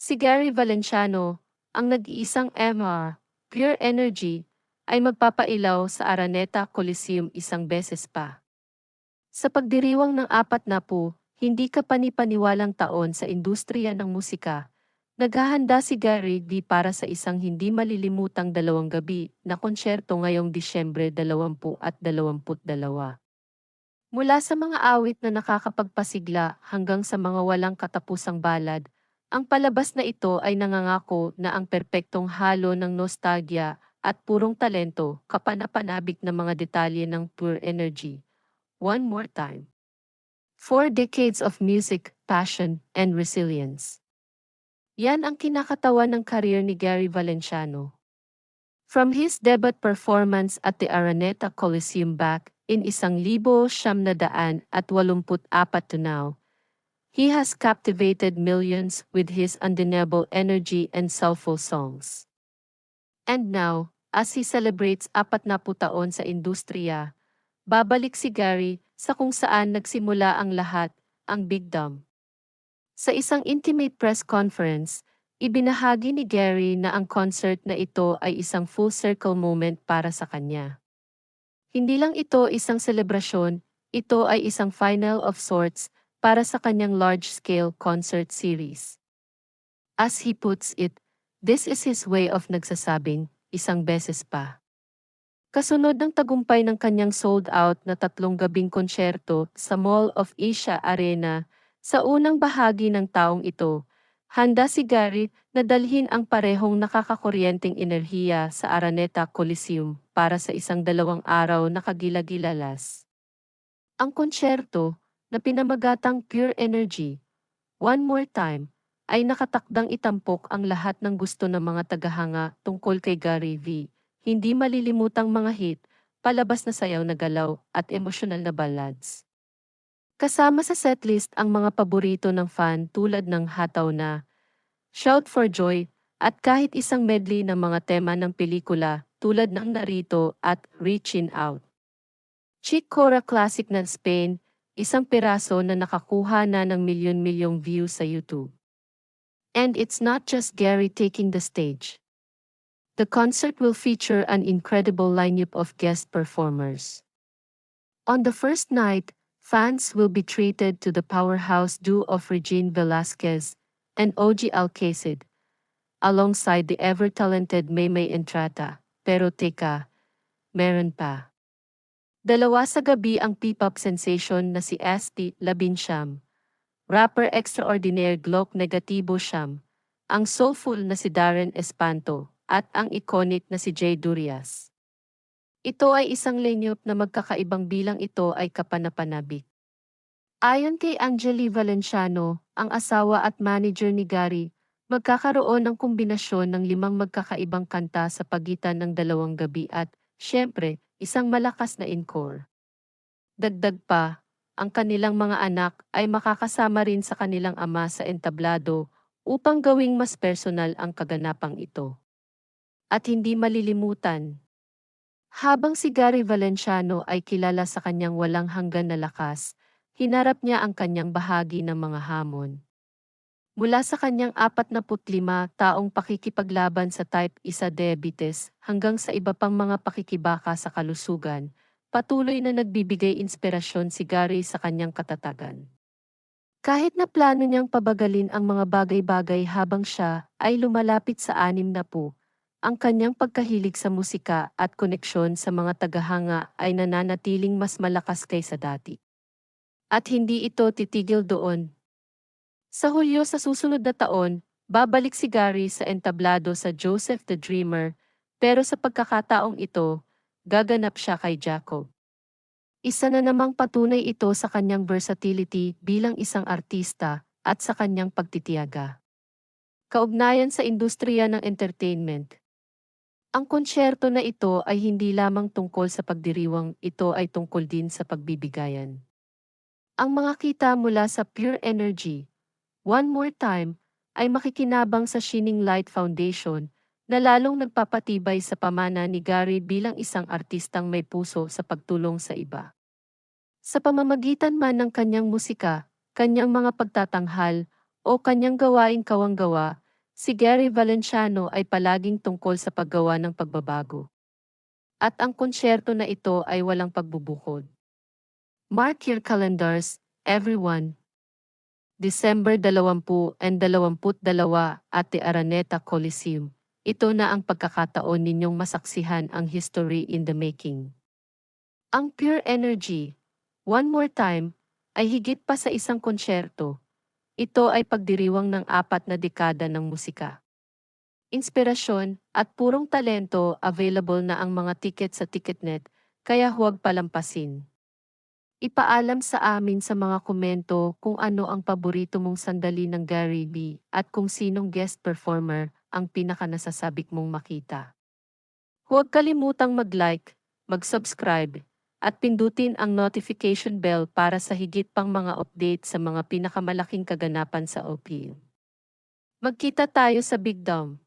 Si Gary Valenciano, ang nag-iisang MR, Pure Energy, ay magpapailaw sa Araneta Coliseum isang beses pa. Sa pagdiriwang ng apat na po, hindi ka panipaniwalang taon sa industriya ng musika, naghahanda si Gary V para sa isang hindi malilimutang dalawang gabi na konsyerto ngayong Disyembre 20 at 22. Mula sa mga awit na nakakapagpasigla hanggang sa mga walang katapusang balad, ang palabas na ito ay nangangako na ang perpektong halo ng nostalgia at purong talento, kapanapanabik na mga detalye ng pure energy. One more time. Four decades of music, passion, and resilience. Yan ang kinakatawan ng karir ni Gary Valenciano. From his debut performance at the Araneta Coliseum back in isang libo siyam na daan at walumput apat to now, He has captivated millions with his undeniable energy and soulful songs. And now, as he celebrates apat na taon sa industriya, babalik si Gary sa kung saan nagsimula ang lahat, ang Big Dumb. Sa isang intimate press conference, ibinahagi ni Gary na ang concert na ito ay isang full circle moment para sa kanya. Hindi lang ito isang selebrasyon, ito ay isang final of sorts para sa kanyang large-scale concert series. As he puts it, this is his way of nagsasabing, isang beses pa. Kasunod ng tagumpay ng kanyang sold-out na tatlong gabing konsyerto sa Mall of Asia Arena, sa unang bahagi ng taong ito, handa si Gary na dalhin ang parehong nakakakuryenteng enerhiya sa Araneta Coliseum para sa isang dalawang araw na kagilagilalas. Ang konsyerto, na pinamagatang pure energy, one more time, ay nakatakdang itampok ang lahat ng gusto ng mga tagahanga tungkol kay Gary V. Hindi malilimutang mga hit, palabas na sayaw na galaw, at emosyonal na ballads. Kasama sa setlist ang mga paborito ng fan tulad ng Hataw na, Shout for Joy, at kahit isang medley ng mga tema ng pelikula tulad ng Narito at Reaching Out. Chick Cora Classic ng Spain, isang piraso na nakakuha na ng milyon-milyong views sa YouTube. And it's not just Gary taking the stage. The concert will feature an incredible lineup of guest performers. On the first night, fans will be treated to the powerhouse duo of Regine Velasquez and OG Alcacid, alongside the ever-talented Maymay Entrata. Pero teka, meron pa. Dalawa sa gabi ang P-pop sensation na si ST Labinsham, rapper extraordinaire Glock Negatibo Sham, ang soulful na si Darren Espanto, at ang iconic na si Jay Durias. Ito ay isang lenyop na magkakaibang bilang ito ay kapanapanabik. Ayon kay Angeli Valenciano, ang asawa at manager ni Gary, magkakaroon ng kombinasyon ng limang magkakaibang kanta sa pagitan ng dalawang gabi at, syempre, isang malakas na encore. Dagdag pa, ang kanilang mga anak ay makakasama rin sa kanilang ama sa entablado upang gawing mas personal ang kaganapang ito. At hindi malilimutan, habang si Gary Valenciano ay kilala sa kanyang walang hanggan na lakas, hinarap niya ang kanyang bahagi ng mga hamon. Mula sa kanyang 45 taong pakikipaglaban sa type 1 diabetes hanggang sa iba pang mga pakikibaka sa kalusugan, patuloy na nagbibigay inspirasyon si Gary sa kanyang katatagan. Kahit na plano niyang pabagalin ang mga bagay-bagay habang siya ay lumalapit sa anim na po, ang kanyang pagkahilig sa musika at koneksyon sa mga tagahanga ay nananatiling mas malakas kaysa dati. At hindi ito titigil doon, sa Hulyo sa susunod na taon, babalik si Gary sa entablado sa Joseph the Dreamer, pero sa pagkakataong ito, gaganap siya kay Jacob. Isa na namang patunay ito sa kanyang versatility bilang isang artista at sa kanyang pagtitiyaga. Kaugnayan sa industriya ng entertainment. Ang konsyerto na ito ay hindi lamang tungkol sa pagdiriwang, ito ay tungkol din sa pagbibigayan. Ang mga kita mula sa Pure Energy, One More Time, ay makikinabang sa Shining Light Foundation na lalong nagpapatibay sa pamana ni Gary bilang isang artistang may puso sa pagtulong sa iba. Sa pamamagitan man ng kanyang musika, kanyang mga pagtatanghal, o kanyang gawaing kawanggawa, Si Gary Valenciano ay palaging tungkol sa paggawa ng pagbabago. At ang konsyerto na ito ay walang pagbubukod. Mark your calendars, everyone. December 20 and 22 at the Araneta Coliseum. Ito na ang pagkakataon ninyong masaksihan ang history in the making. Ang pure energy, one more time, ay higit pa sa isang konsyerto. Ito ay pagdiriwang ng apat na dekada ng musika. Inspirasyon at purong talento available na ang mga tiket sa Ticketnet, kaya huwag palampasin. Ipaalam sa amin sa mga komento kung ano ang paborito mong sandali ng Gary B at kung sinong guest performer ang pinakanasasabik mong makita. Huwag kalimutang mag-like, mag-subscribe, at pindutin ang notification bell para sa higit pang mga update sa mga pinakamalaking kaganapan sa OPM. Magkita tayo sa Big Dome.